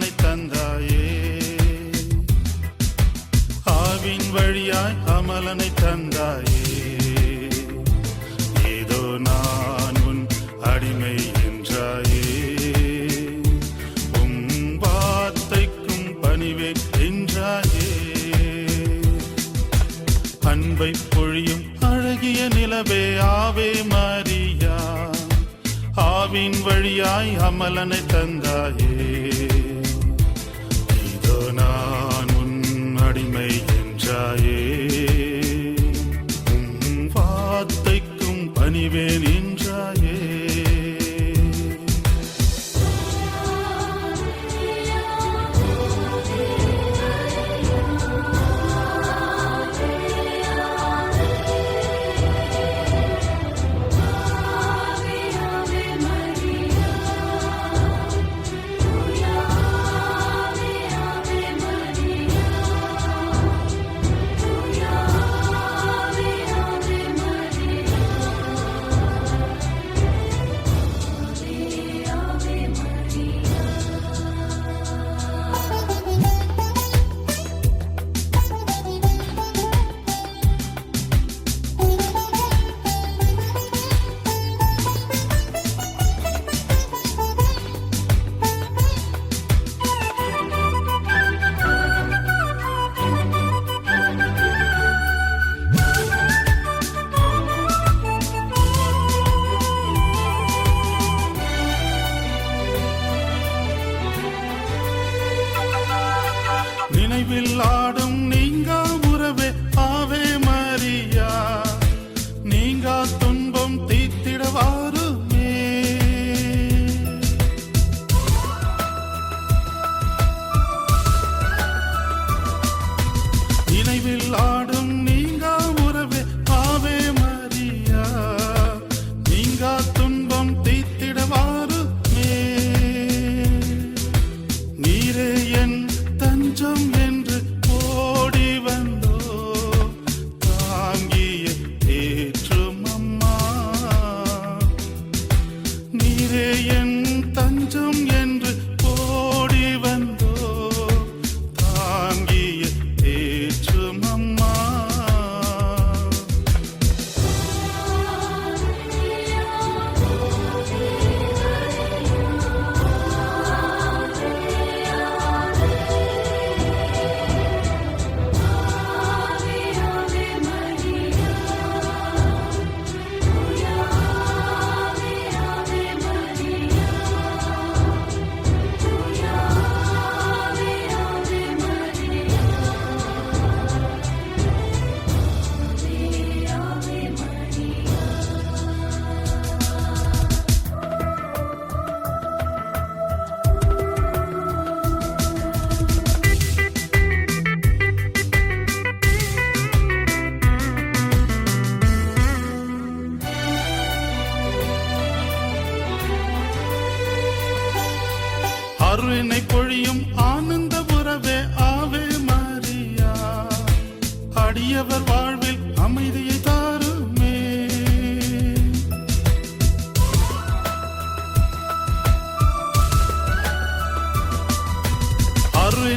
கருணை தந்தாயே. ஆவின் வழியாய் அமலனை தந்தாயே. ஏதோ நான் உன் அடிமை என்றாயே. உன் வார்த்தைக்கும் பணிவேன் என்றாயே. அன்பை பொழியும் அழகிய நிலவே ஆவே மாறியா ஆவின் வழியாய் அமலனை தந்தாயே.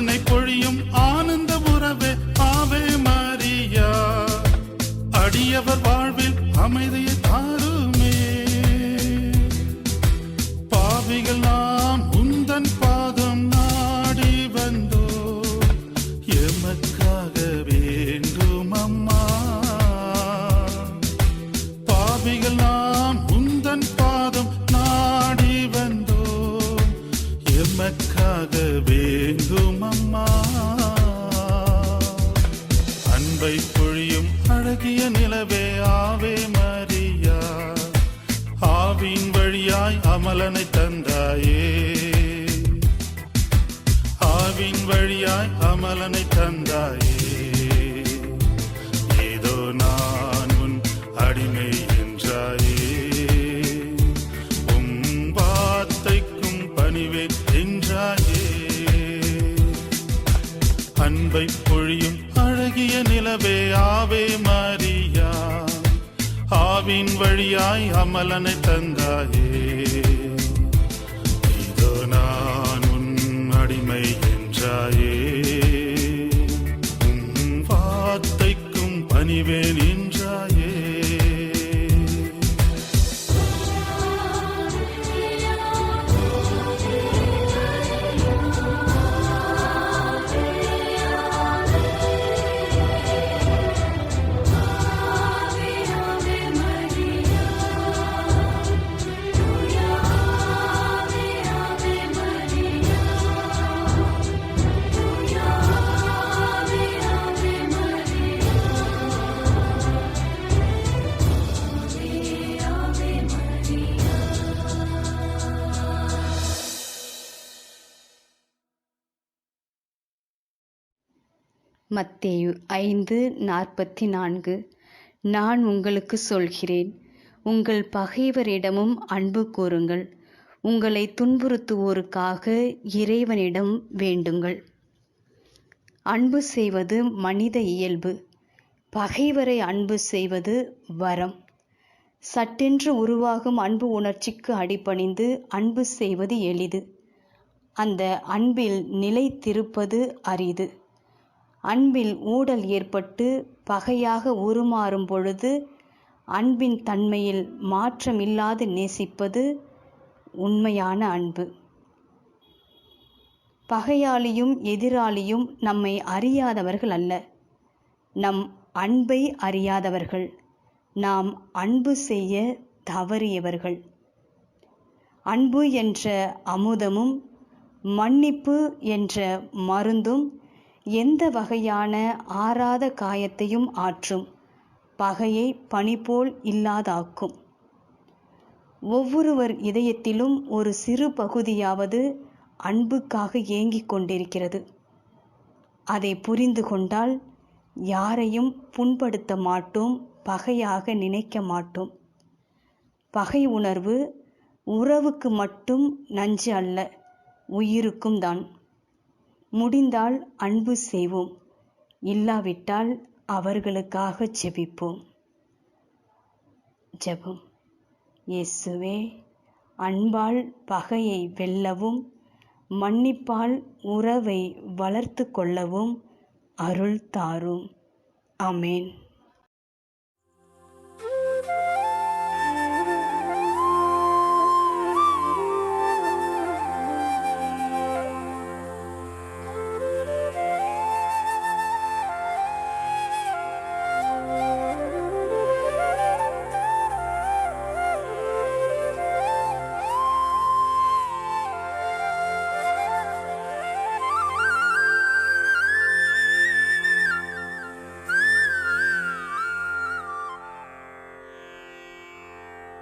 என்னை பொழியும் ஆனந்த உறவே ஆவே மரியா. அடியவர் வாழ்வில் அமைதியை தாருமே. பாவிகள் நான் அன்பை பொழியும் அழகிய நிலவே ஆவே மரியா. ஆவின் வழியாய் அமலனை தந்தாயே. ஆவின் வழியாய் அமலனை தந்தாயே. ஏதோ நான் உன் அடிமை என்றாயே. உன் வார்த்தைக்கும் பணிவேன் என்றாயே. அன்பை பொழியும் அழகிய நிலவே ஆவே மரியா. ஆவின் வழியாய் அமலனை தந்தாயே. இதோ நான் உன் அடிமை என்றாயே. உன் வார்த்தைக்கும் பணிவேன் மத்தேயு ஐந்து நாற்பத்தி நான்கு. நான் உங்களுக்கு சொல்கிறேன் உங்கள் பகைவரிடமும் அன்பு கூறுங்கள். உங்களை துன்புறுத்துவோருக்காக இறைவனிடம் வேண்டுங்கள். அன்பு செய்வது மனித இயல்பு. பகைவரை அன்பு செய்வது வரம். சட்டென்று உருவாகும் அன்பு உணர்ச்சிக்கு அடிபணிந்து அன்பு செய்வது எளிது. அந்த அன்பில் நிலைத்திருப்பது அரிது. அன்பில் ஊடல் ஏற்பட்டு பகையாக உருமாறும் பொழுது அன்பின் தன்மையில் மாற்றமில்லாது நேசிப்பது உண்மையான அன்பு. பகையாளியும் எதிராளியும் நம்மை அறியாதவர்கள் அல்ல. நம் அன்பை அறியாதவர்கள். நாம் அன்பு செய்ய தவறியவர்கள். அன்பு என்ற அமுதமும் மன்னிப்பு என்ற மருந்தும் எந்த வகையான ஆறாத காயத்தையும் ஆற்றும். பகையை பனிபோல் இல்லாதாக்கும். ஒவ்வொருவர் இதயத்திலும் ஒரு சிறு பகுதியாவது அன்புக்காக ஏங்கிக் கொண்டிருக்கிறது. அதை புரிந்து கொண்டால் யாரையும் புண்படுத்த மாட்டோம் பகையாக நினைக்க மாட்டோம். பகை உணர்வு உறவுக்கு மட்டும் நஞ்சு அல்ல உயிருக்கும் தான். முடிந்தால் அன்பு செய்வோம். இல்லாவிட்டால் அவர்களுக்காக ஜெபிப்போம். ஜெபம். இயேசுவே அன்பால் பகையை வெல்லவும் மன்னிப்பால் உறவை வளர்த்து கொள்ளவும் அருள் தாரும். அமேன்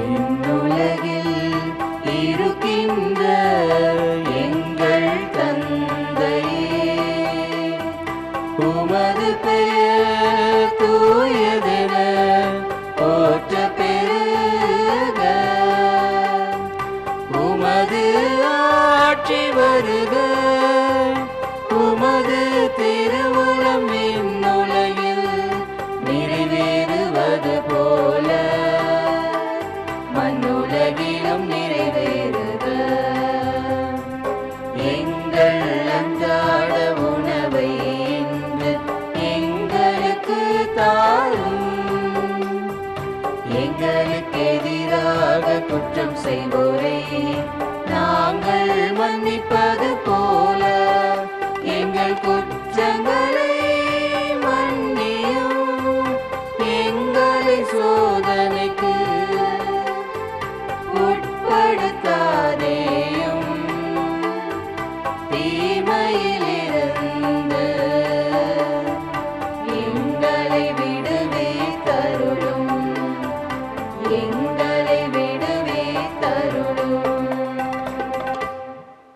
விண்ணுலகில் இருக்கின்ற எங்கள் தந்தையே. உமது பெயர் தூயதென போற்ற பெருக உமது ஆட்சி வருக.